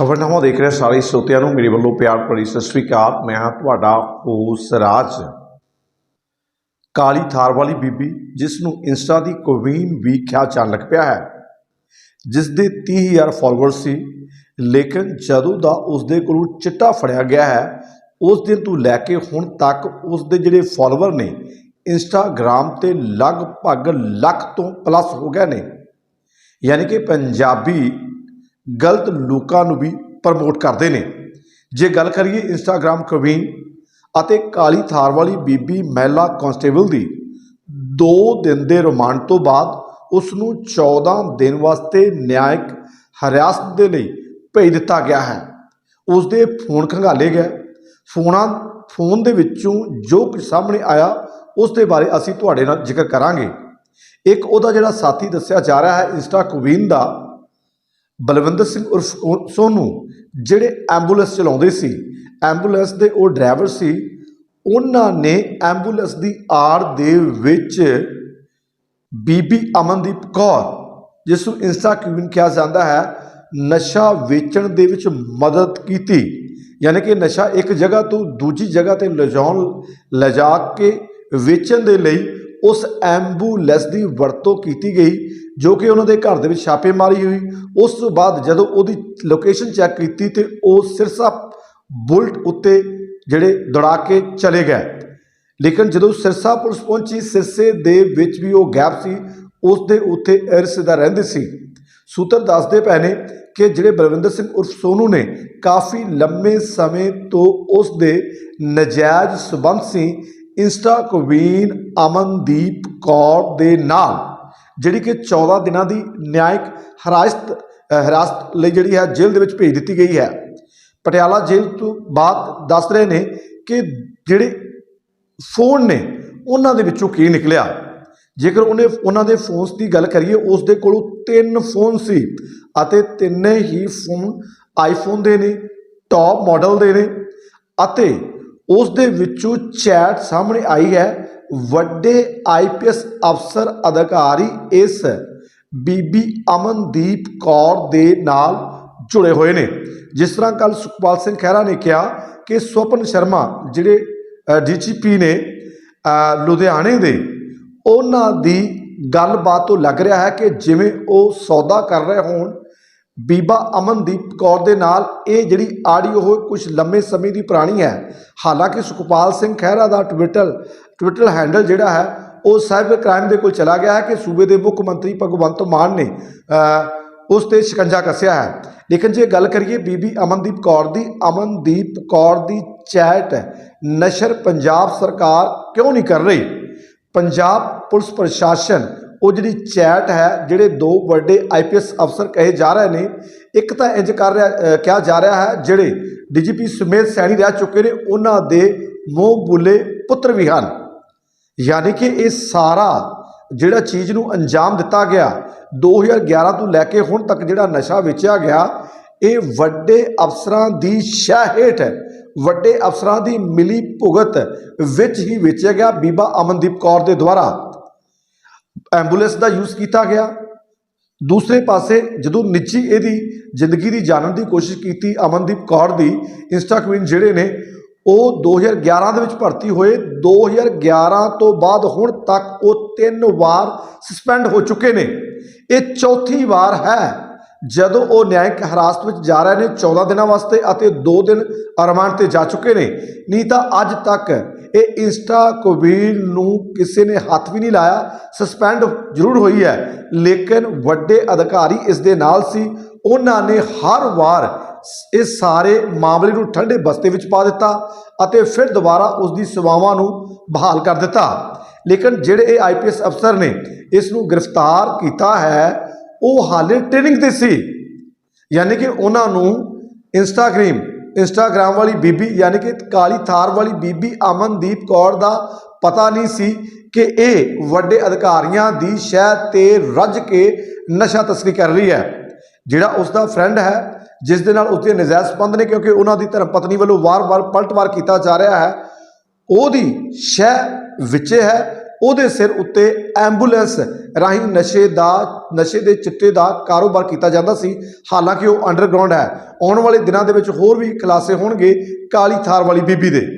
ਖਬਰਨਾਮਾ ਦੇਖ ਰਹੇ ਸਾਰੇ ਸਰੋਤਿਆਂ ਨੂੰ। ਮੇਰੇ ਵੱਲੋਂ ਪਿਆਰ ਭਰੀ ਸਤਿ ਸ੍ਰੀ ਅਕਾਲ। ਮੈਂ ਹਾਂ ਤੁਹਾਡਾ ਹੋਸ ਰਾਜ। ਕਾਲੀ ਥਾਰ ਵਾਲੀ ਬੀਬੀ, ਜਿਸ ਨੂੰ ਇੰਸਟਾ ਦੀ ਕੁਈਨ ਵੀ ਕਿਹਾ ਜਾਣ ਲੱਗ ਪਿਆ ਹੈ। ਜਿਸ ਦੇ 30000 ਫਾਲੋਅਰ ਸੀ, ਲੇਕਿਨ ਜਦੋਂ ਦਾ ਉਸ ਦੇ ਕੋਲੋਂ ਚਿੱਟਾ ਫੜਿਆ ਗਿਆ ਹੈ, ਉਸ ਦਿਨ ਤੋਂ ਲੈ ਕੇ ਹੁਣ ਤੱਕ ਉਸ ਦੇ ਜਿਹੜੇ ਫਾਲੋਅਰ ਨੇ, ਇੰਸਟਾਗ੍ਰਾਮ ਤੇ ਲਗਭਗ ਲੱਖ ਤੋਂ ਪਲੱਸ ਹੋ ਗਏ ਨੇ। ਯਾਨੀ ਕਿ ਪੰਜਾਬੀ ਗਲਤ ਲੋਕਾਂ ਨੂੰ ਵੀ ਪ੍ਰਮੋਟ ਕਰਦੇ ਨੇ। ਜੇ ਗੱਲ ਕਰੀਏ ਇੰਸਟਾਗ੍ਰam ਕਵੀਨ ਅਤੇ ਕਾਲੀ ਥਾਰ ਵਾਲੀ ਬੀਬੀ ਮਹਿਲਾ ਕਾਂਸਟੇਬਲ ਦੀ 2 ਦਿਨ ਦੇ ਰਿਮਾਂਡ ਤੋਂ ਬਾਅਦ ਉਸ ਨੂੰ 14 ਦਿਨ ਵਾਸਤੇ ਨਿਆਇਕ ਹਰਾਸਤ ਦੇ ਲਈ ਭੇਜ ਦਿੱਤਾ ਗਿਆ ਹੈ। ਉਸ ਦੇ ਫੋਨ ਖੰਗਾਲੇ ਗਏ। ਫੋਨਾਂ, ਫੋਨ ਦੇ ਵਿੱਚੋਂ ਜੋ ਕੁਝ ਸਾਹਮਣੇ ਆਇਆ ਉਸ ਦੇ ਬਾਰੇ ਅਸੀਂ ਤੁਹਾਡੇ ਨਾਲ ਜ਼ਿਕਰ ਕਰਾਂਗੇ। ਇੱਕ ਉਹਦਾ ਜਿਹੜਾ ਸਾਥੀ ਦੱਸਿਆ ਜਾ ਰਿਹਾ ਹੈ ਇੰਸਟਾ ਕੁਵੀਨ ਦਾ ਬਲਵਿੰਦਰ ਸਿੰਘ ਉਰਫ ਸੋ- ਸੋਨੂ, ਜਿਹੜੇ ਐਂਬੂਲੈਂਸ ਚਲਾਉਂਦੇ ਸੀ, ਐਂਬੂਲੈਂਸ ਦੇ ਉਹ ਡਰਾਈਵਰ ਸੀ, ਉਹਨਾਂ ਨੇ ਐਂਬੂਲੈਂਸ ਦੀ ਆੜ ਦੇ ਵਿੱਚ ਬੀਬੀ ਅਮਨਦੀਪ ਕੌਰ, ਜਿਸ ਨੂੰ ਇੰਸਟਾ ਕੁਈਨ ਕਿਹਾ ਜਾਂਦਾ ਹੈ, ਨਸ਼ਾ ਵੇਚਣ ਦੇ ਵਿੱਚ ਮਦਦ ਕੀਤੀ। ਯਾਨੀ ਕਿ ਨਸ਼ਾ ਇੱਕ ਜਗ੍ਹਾ ਤੋਂ ਦੂਜੀ ਜਗ੍ਹਾ ਤੇ ਲਿਜਾਉਣ, ਲਿਜਾ ਕੇ ਵੇਚਣ ਦੇ ਲਈ ਉਸ ਐਂਬੂਲੈਂਸ ਦੀ ਵਰਤੋਂ ਕੀਤੀ ਗਈ। ਜੋ ਕਿ ਉਹਨਾਂ ਦੇ ਘਰ ਦੇ ਵਿੱਚ ਛਾਪੇਮਾਰੀ ਹੋਈ। ਉਸ ਤੋਂ ਬਾਅਦ ਜਦੋਂ ਉਹਦੀ ਲੋਕੇਸ਼ਨ ਚੈੱਕ ਕੀਤੀ ਤੇ ਉਹ ਸਿਰਸਾ ਬੁਲਟ ਉੱਤੇ ਜਿਹੜੇ ਦੌੜਾ ਕੇ ਚਲੇ ਗਏ। ਲੇਕਿਨ ਜਦੋਂ ਸਿਰਸਾ ਪੁਲਿਸ ਪਹੁੰਚੀ, ਸਿਰਸੇ ਦੇ ਵਿੱਚ ਵੀ ਉਹ ਗੈਪ ਸੀ। ਉਸ ਦੇ ਉੱਤੇ ਦਾ ਰਹਿੰਦੇ ਸੀ। ਸੂਤਰ ਦੱਸਦੇ ਪਏ ਨੇ ਕਿ ਜਿਹੜੇ ਬਲਵਿੰਦਰ ਸਿੰਘ ਉਰਫ ਸੋਨੂ ਨੇ ਕਾਫੀ ਲੰਮੇ ਸਮੇਂ ਤੋਂ ਉਸ ਦੇ ਨਜਾਇਜ਼ ਸਬੰਧ ਸੀ। ਇੰਸਟਾ ਕੁਵੀਨ ਅਮਨਦੀਪ ਕੌਰ ਦੇ ਨਾਲ ਜਿਹੜੀ ਕਿ 14 ਦਿਨਾਂ ਦੀ ਨਿਆਇਕ ਹਰਾਸਤ ਅ, ਹਿਰਾਸਤ ਲਈ ਜਿਹੜੀ ਹੈ ਜੇਲ੍ਹ ਦੇ ਵਿੱਚ ਭੇਜ ਦਿੱਤੀ ਗਈ ਹੈ। ਪਟਿਆਲਾ ਜੇਲ੍ਹ ਤੋਂ ਬਾਅਦ ਦੱਸ ਰਹੇ ਨੇ ਕਿ ਜਿਹੜੇ ਫੋਨ ਨੇ ਉਹਨਾਂ ਦੇ ਵਿੱਚੋਂ ਕੀ ਨਿਕਲਿਆ? ਜੇਕਰ ਉਹਨੇ ਉਹਨਾਂ ਦੇ ਫੋਨਸ ਦੀ ਗੱਲ ਕਰੀਏ ਉਸ ਦੇ ਕੋਲੋਂ ਤਿੰਨ ਫੋਨ ਸੀ ਅਤੇ ਤਿੰਨੇ ਹੀ ਫੋਨ ਆਈਫੋਨ ਦੇ ਨੇ ਟੌਪ ਮਾਡਲ ਦੇ ਨੇ ਅਤੇ ਉਸ ਦੇ ਵਿੱਚੋਂ ਚੈਟ ਸਾਹਮਣੇ ਆਈ ਹੈ ਵੱਡੇ ਆਈਪੀਐਸ ਅਫਸਰ ਅਧਿਕਾਰੀ ਇਸ ਬੀਬੀ ਅਮਨਦੀਪ ਕੌਰ ਦੇ ਨਾਲ ਜੁੜੇ ਹੋਏ ਨੇ। ਜਿਸ ਤਰ੍ਹਾਂ ਕੱਲ ਸੁਖਪਾਲ ਸਿੰਘ ਖਹਿਰਾ ਨੇ ਕਿਹਾ ਕਿ ਸਵਪਨ ਸ਼ਰਮਾ ਜਿਹੜੇ ਡੀਜੀਪੀ ਨੇ ਲੁਧਿਆਣੇ ਦੇ, ਉਹਨਾਂ ਦੀ ਗੱਲਬਾਤ ਤੋਂ ਲੱਗ ਰਿਹਾ ਹੈ ਕਿ ਜਿਵੇਂ ਉਹ ਸੌਦਾ ਕਰ ਰਹੇ ਹੋਣ ਬੀਬਾ ਅਮਨਦੀਪ ਕੌਰ ਦੇ ਨਾਲ ਇਹ ਜਿਹੜੀ ਆਡੀਓ ਹੋ ਕੁਝ ਲੰਮੇ ਸਮੇਂ ਦੀ ਪੁਰਾਣੀ ਹੈ। ਹਾਲਾਂਕਿ ਸੁਖਪਾਲ ਸਿੰਘ ਖਹਿਰਾ ਦਾ ਟਵਿੱਟਰ ਟਵਿੱਟਰ ਹੈਂਡਲ ਜਿਹੜਾ ਹੈ, ਉਹ ਸਾਈਬਰ ਕ੍ਰਾਈਮ ਦੇ ਕੋਲ ਚਲਾ ਗਿਆ ਹੈ ਕਿ ਸੂਬੇ ਦੇ ਮੁੱਖ ਮੰਤਰੀ ਭਗਵੰਤ ਮਾਨ ਨੇ ਉਸ ਤੇ ਸ਼ਿਕੰਜਾ ਕੱਸਿਆ ਹੈ। ਲੇਕਿਨ ਜੇ ਗੱਲ ਕਰੀਏ ਬੀਬੀ ਅਮਨਦੀਪ ਕੌਰ ਦੀ, ਅਮਨਦੀਪ ਕੌਰ ਦੀ ਚੈਟ ਨਸ਼ਰ ਪੰਜਾਬ ਸਰਕਾਰ ਕਿਉਂ ਨਹੀਂ ਕਰ ਰਹੀ? ਪੰਜਾਬ ਪੁਲਿਸ ਪ੍ਰਸ਼ਾਸਨ ਉਹ ਜਿਹੜੀ ਚੈਟ ਹੈ, ਜਿਹੜੇ ਦੋ ਵੱਡੇ ਆਈਪੀਐਸ ਅਫਸਰ ਕਹੇ ਜਾ ਰਹੇ ਨੇ, ਇੱਕ ਤਾਂ ਇੰਜ ਕਰ ਰਿਹਾ ਕਿਹਾ ਜਾ ਰਿਹਾ ਹੈ, ਜਿਹੜੇ ਡੀਜੀਪੀ ਸੁਮੇਧ ਸੈਣੀ ਰਹਿ ਚੁੱਕੇ ਨੇ, ਉਹਨਾਂ ਦੇ ਮੋਹ ਬੁੱਲੇ ਪੁੱਤਰ ਵੀ ਹਨ। ਯਾਨੀ ਕਿ ਇਹ ਸਾਰਾ ਜਿਹੜਾ ਚੀਜ਼ ਨੂੰ ਅੰਜਾਮ ਦਿੱਤਾ ਗਿਆ 2011 ਤੋਂ ਲੈ ਕੇ ਹੁਣ ਤੱਕ ਜਿਹੜਾ ਨਸ਼ਾ ਵੇਚਿਆ ਗਿਆ, ਇਹ ਵੱਡੇ ਅਫਸਰਾਂ ਦੀ ਸ਼ਾਹ ਹੇਠ ਵੱਡੇ ਅਫਸਰਾਂ ਦੀ ਮਿਲੀ ਭੁਗਤ ਵਿੱਚ ਹੀ ਵੇਚਿਆ ਗਿਆ ਬੀਬਾ ਅਮਨਦੀਪ ਕੌਰ ਦੇ ਦੁਆਰਾ। ਐਂਬੂਲੈਂਸ ਦਾ ਯੂਜ਼ ਕੀਤਾ ਗਿਆ। ਦੂਸਰੇ ਪਾਸੇ, ਜਦੋਂ ਨਿੱਜੀ ਇਹਦੀ ਜ਼ਿੰਦਗੀ ਦੀ ਜਾਣਨ ਦੀ ਕੋਸ਼ਿਸ਼ ਕੀਤੀ, ਅਮਨਦੀਪ ਕੌਰ ਦੀ ਇੰਸਟਾ ਕੁਈਨ ਜਿਹੜੇ ਨੇ, ਉਹ 2011 ਦੇ ਵਿੱਚ ਭਰਤੀ ਹੋਏ। 2011 ਤੋਂ ਬਾਅਦ ਹੁਣ ਤੱਕ ਉਹ ਤਿੰਨ ਵਾਰ ਸਸਪੈਂਡ ਹੋ ਚੁੱਕੇ ਨੇ। ਇਹ ਚੌਥੀ ਵਾਰ ਹੈ। ਜਦੋਂ ਉਹ ਨਿਆਇਕ ਹਿਰਾਸਤ ਵਿੱਚ ਜਾ ਰਹੇ ਨੇ 14 ਦਿਨਾਂ ਵਾਸਤੇ ਅਤੇ 2 ਦਿਨ ਰਿਮਾਂਡ ਤੇ ਜਾ ਚੁੱਕੇ ਨੇ, ਨਹੀਂ ਤਾਂ ਅੱਜ ਤੱਕ ਇਹ ਇੰਸਟਾ ਕੋਵੀਡ ਨੂੰ ਕਿਸੇ ਨੇ ਹੱਥ ਵੀ ਨਹੀਂ ਲਾਇਆ ਸਸਪੈਂਡ ਜ਼ਰੂਰ ਹੋਈ ਹੈ, ਲੇਕਿਨ ਵੱਡੇ ਅਧਿਕਾਰੀ ਇਸ ਦੇ ਨਾਲ ਸੀ, ਉਹਨਾਂ ਨੇ ਹਰ ਵਾਰ ਇਹ ਸਾਰੇ ਮਾਮਲੇ ਨੂੰ ਠੰਡੇ ਬਸਤੇ ਵਿੱਚ ਪਾ ਦਿੱਤਾ ਅਤੇ ਫਿਰ ਦੁਬਾਰਾ ਉਸ ਦੀ ਸੇਵਾਵਾਂ ਨੂੰ ਬਹਾਲ ਕਰ ਦਿੱਤਾ। ਲੇਕਿਨ ਜਿਹੜੇ ਇਹ ਆਈਪੀਐਸ ਅਫਸਰ ਨੇ, ਇਸ ਨੂੰ ਗ੍ਰਿਫਤਾਰ ਕੀਤਾ ਹੈ ਉਹ ਹਾਲੇ ਟ੍ਰੇਨਿੰਗ ਤੇ ਸੀ। ਯਾਨੀ ਕਿ ਉਹਨਾਂ ਨੂੰ ਇੰਸਟਾਗ੍ਰਾਮ ਇੰਸਟਾਗ੍ਰਾਮ ਵਾਲੀ ਬੀਬੀ, ਯਾਨੀ ਕਿ ਕਾਲੀ ਥਾਰ ਵਾਲੀ ਬੀਬੀ ਅਮਨਦੀਪ ਕੌਰ ਦਾ ਪਤਾ ਨਹੀਂ ਸੀ ਕਿ ਇਹ ਵੱਡੇ ਅਧਿਕਾਰੀਆਂ ਦੀ ਸ਼ਹਿ ਤੇ ਰੱਜ ਕੇ ਨਸ਼ਾ ਤਸਕਰੀ ਕਰ ਰਹੀ ਹੈ। ਜਿਹੜਾ ਉਸ ਦਾ ਫਰੈਂਡ ਹੈ, ਜਿਸ ਦੇ ਨਾਲ ਉਸਦੇ ਨਜਾਇਜ਼ ਸੰਬੰਧ ਨੇ, ਕਿਉਂਕਿ ਉਹਨਾਂ ਦੀ ਧਰਮ ਪਤਨੀ ਵੱਲੋਂ ਵਾਰ-ਵਾਰ ਪਲਟਵਾਰ ਕੀਤਾ ਜਾ ਰਿਹਾ ਹੈ, ਉਹਦੀ ਸ਼ਹਿ ਵਿੱਚੇ ਹੈ ਉਹਦੇ ਸਿਰ ਉੱਤੇ ਐਂਬੂਲੈਂਸ ਰਾਹੀਂ ਨਸ਼ੇ ਦਾ, ਨਸ਼ੇ ਦੇ ਚਿੱਟੇ ਦਾ ਕਾਰੋਬਾਰ ਕੀਤਾ ਜਾਂਦਾ ਸੀ। ਹਾਲਾਂਕਿ ਉਹ ਅੰਡਰਗਰਾਉਂਡ ਹੈ। ਆਉਣ ਵਾਲੇ ਦਿਨਾਂ ਦੇ ਵਿੱਚ ਹੋਰ ਵੀ ਖੁਲਾਸੇ ਹੋਣਗੇ ਕਾਲੀ ਥਾਰ ਵਾਲੀ ਬੀਬੀ ਦੇ।